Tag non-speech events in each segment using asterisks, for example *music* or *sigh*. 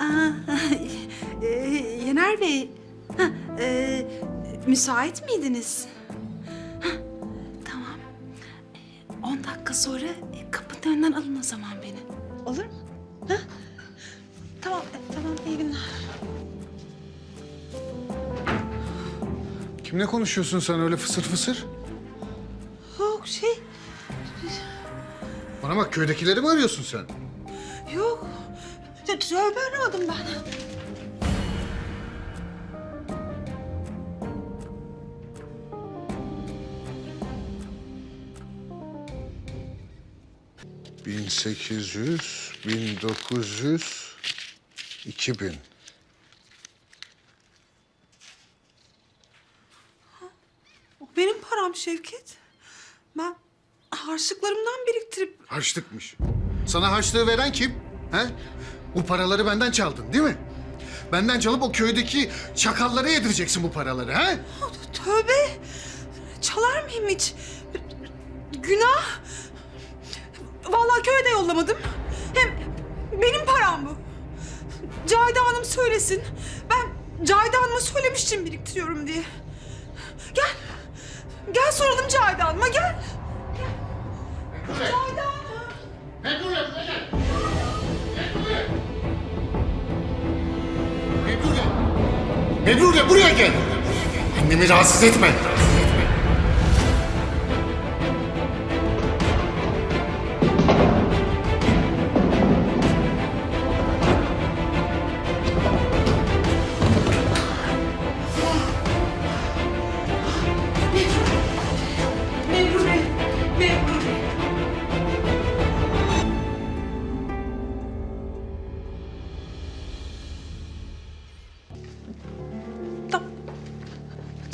Aa, *laughs* e, Yener Bey, ha, e, müsait miydiniz? Ha, tamam. E, On dakika sonra e, kapının önünden alın o zaman beni. Olur mu? Ha? Tamam, e, tamam. İyi günler. Kimle konuşuyorsun sen öyle fısır fısır? Yok şey, Bana bak köydekileri mi arıyorsun sen? yok. Tö- Tövbe aramadım ben. Bin sekiz yüz, bin dokuz yüz, iki bin. O benim param Şevket. Ben harçlıklarımdan biriktirip Harçlıkmış. Sana harçlığı veren kim? He? Bu paraları benden çaldın değil mi? Benden çalıp o köydeki çakallara yedireceksin bu paraları he? Tövbe! Çalar mıyım hiç? Günah! Vallahi köye de yollamadım. Hem benim param bu. Cahide Hanım söylesin. Ben Cahide Hanım'a söylemiştim biriktiriyorum diye. Gel. Gel soralım Cahide Hanım'a gel. Gel. Cahide Hanım. Mebrure! Mebrure buraya gel! Annemi rahatsız etme.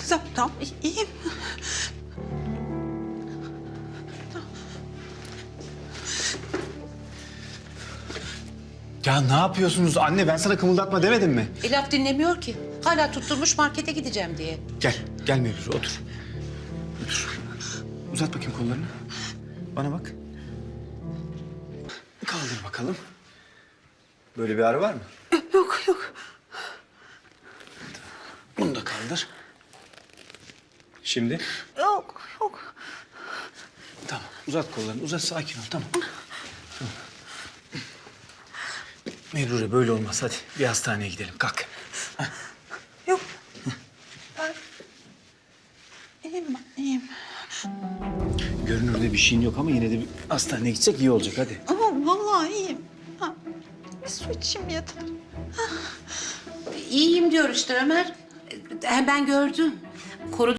Tamam, tamam. İyiyim. Ya ne yapıyorsunuz anne? Ben sana kımıldatma demedim mi? E, laf dinlemiyor ki. Hala tutturmuş markete gideceğim diye. Gel, gel Mevlüt otur. Otur. Uzat bakayım kollarını. Bana bak. Kaldır bakalım. Böyle bir ağrı var mı? Yok, yok. Bunu da kaldır. Şimdi Yok, yok. tamam. Uzat kollarını. Uzat sakin ol tamam. Tamam. Böyle olmaz. Hadi bir hastaneye gidelim. Kalk. Yok. Ben... İyiyim iyiyim. Görünürde bir şeyin yok ama yine de bir hastaneye gitsek iyi olacak. Hadi. Ama vallahi iyiyim. Ha, bir su içeyim yeter. İyiyim diyor işte Ömer. E, Ben gördüm. Koru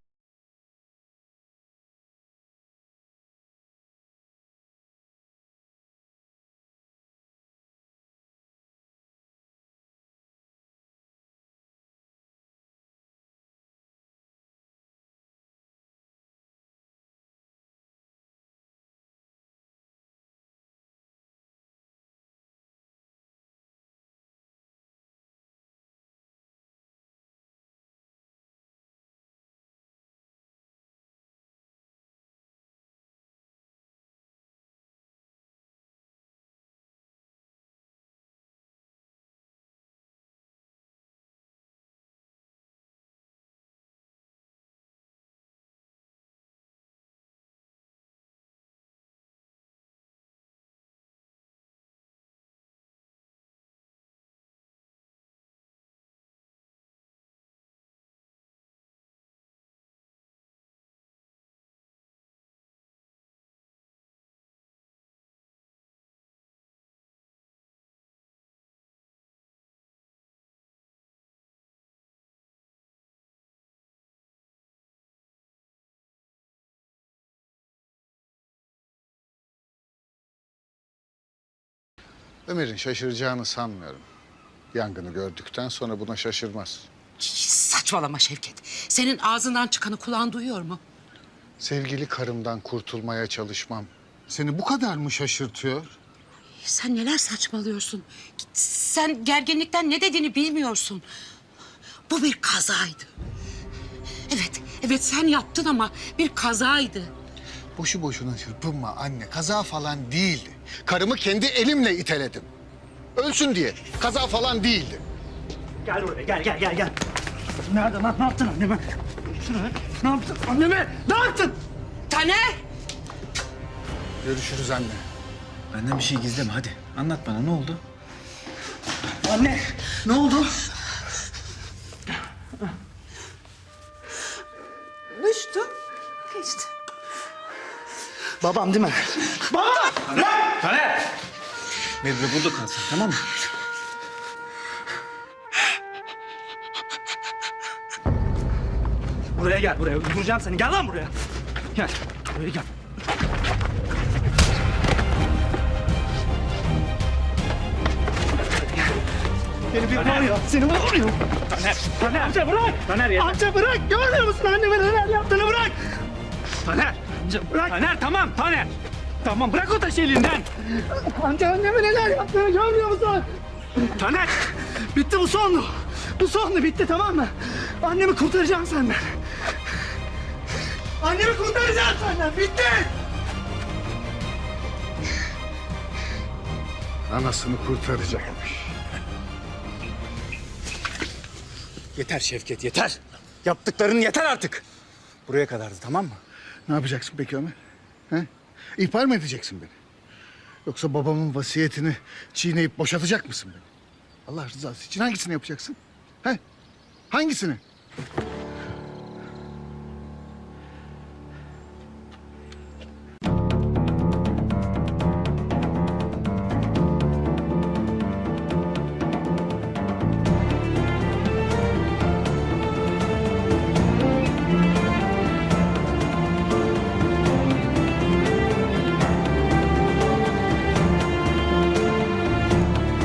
Ömer'in şaşıracağını sanmıyorum. Yangını gördükten sonra buna şaşırmaz. Saçmalama Şevket. Senin ağzından çıkanı kulağın duyuyor mu? Sevgili karımdan kurtulmaya çalışmam. Seni bu kadar mı şaşırtıyor? Sen neler saçmalıyorsun? Sen gerginlikten ne dediğini bilmiyorsun. Bu bir kazaydı. Evet, evet sen yaptın ama bir kazaydı. Boşu boşuna çırpınma anne. Kaza falan değildi. Karımı kendi elimle iteledim. Ölsün diye. Kaza falan değildi. Gel buraya gel gel gel gel. Nerede lan ne yaptın anneme? Şuraya ne yaptın anneme? Ne yaptın? Taner! Görüşürüz anne. Benden bir şey gizleme hadi. Anlat bana ne oldu? Anne ne oldu? Düştü. Geçti. Babam değil mi? Baba! Taner! Medre burada kalsın tamam mı? Buraya gel buraya vuracağım seni gel lan buraya. Gel buraya gel. Seni bir vuruyor. Seni vuruyor. Taner. Taner. Amca bırak. Taner yeter. Amca bırak. Görmüyor musun anneme neler yaptığını bırak. Taner. Amca bırak. Taner tamam Taner. Tamam bırak o taşı elinden. Amca anneme neler yaptığını görmüyor musun? Taner. Bitti bu sondu. Bu sondu bitti tamam mı? Annemi kurtaracağım senden. Annemi kurtaracağım senden. Bitti. Anasını kurtaracakmış. Yeter Şevket yeter. Yaptıkların yeter artık. Buraya kadardı tamam mı? Ne yapacaksın peki Ömer? He? İhbar mı edeceksin beni? Yoksa babamın vasiyetini çiğneyip boşatacak mısın beni? Allah rızası için hangisini yapacaksın? He? Hangisini?